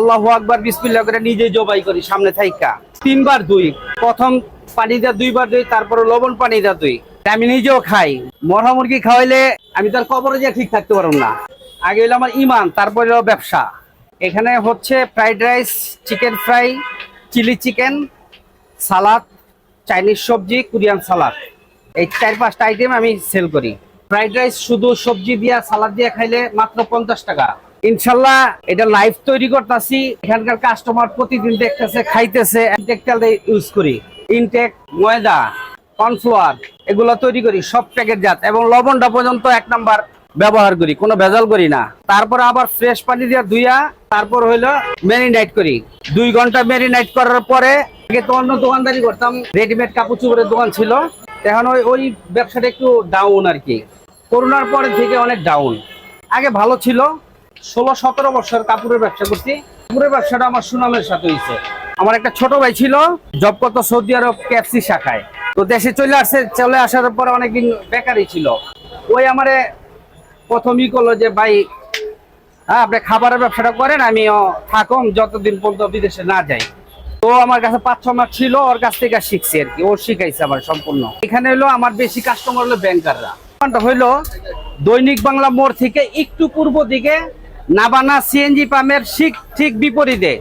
আল্লাহ আকবার, বিসমিল্লাহ করে নিজে জবাই করি সামনে থাইকা। তিনবার দুই। প্রথম পানি দা দুইবার দুই, তারপরে লবণ পানি দা দুই। আমি নিজেও খাই। মরা মুরগি খাওয়াইলে আমি তার কবরে যে ঠিক থাকতে পারব না। আগে হলো আমার ইমান, তারপরে ব্যবসা। এখানে হচ্ছে fried rice, chicken fry, chilli chicken, salad, Chinese সবজি, কোরিয়ান সালাদ। এই চার পাঁচটা আইটেম আমি সেল করি। ফ্রাইড রাইস শুধু সবজি দিয়া, সালাদ দিয়া খাইলে মাত্র পঞ্চাশ টাকা। ইনশাল্লাহ এটা লাইভ তৈরি করতেছি। এখানকার কাস্টমার প্রতিদিন দেখতেছে, খাইতেছে। ইউজ করি। ইনটেক ময়দা কর্নফ্লাওয়ার এগুলো তৈরি করি, সব প্যাকেট জাত। এবং লবণটা পর্যন্ত এক নাম্বার ব্যবহার করি, কোনো ভেজাল করি না। তারপর আবার ফ্রেশ পানি দিয়ে ধুইয়া, তারপর হইল ম্যারিনাইট করি। দুই ঘণ্টা ম্যারিনাইট করার পরে, আগে তো অন্য দোকানদারি করতাম রেডিমেড কাপড় চুপড়ের দোকান ছিল। এখন ওই ওই ব্যবসাটা একটু ডাউন আর কি। করোনার পরে থেকে অনেক ডাউন আগে ভালো ছিল ষোলো, সতেরো বছর কাপড়ের ব্যবসা করছি। কাপড়ের ব্যবসাটা আমার সুনামের সাথে হয়েছে। আমার একটা ছোট ভাই ছিল জব করত সৌদি আরব ক্যাপসি শাখায়। তো দেশে চলে আসছে চলে আসার পরে অনেকদিন বেকারই ছিল। ওই আমারে প্রথমই করল যে, ভাই হ্যাঁ আপনি খাবারের ব্যবসাটা করেন, আমিও থাকুন যতদিন পর্যন্ত বিদেশে না যাই। তো আমার কাছে পাঁচ, ছ মাস ছিল, ওর কাছ থেকে শিখছি আর কি। ও শিখাইছে আমার সম্পূর্ণ। এখানে হলো আমার বেশি কাস্টমার হলো ব্যাংকাররা হইল দৈনিক বাংলা মোড় থেকে একটু পূর্ব দিকে নাবানা সিএনজি পাম্পের ঠিক ঠিক বিপরীতে।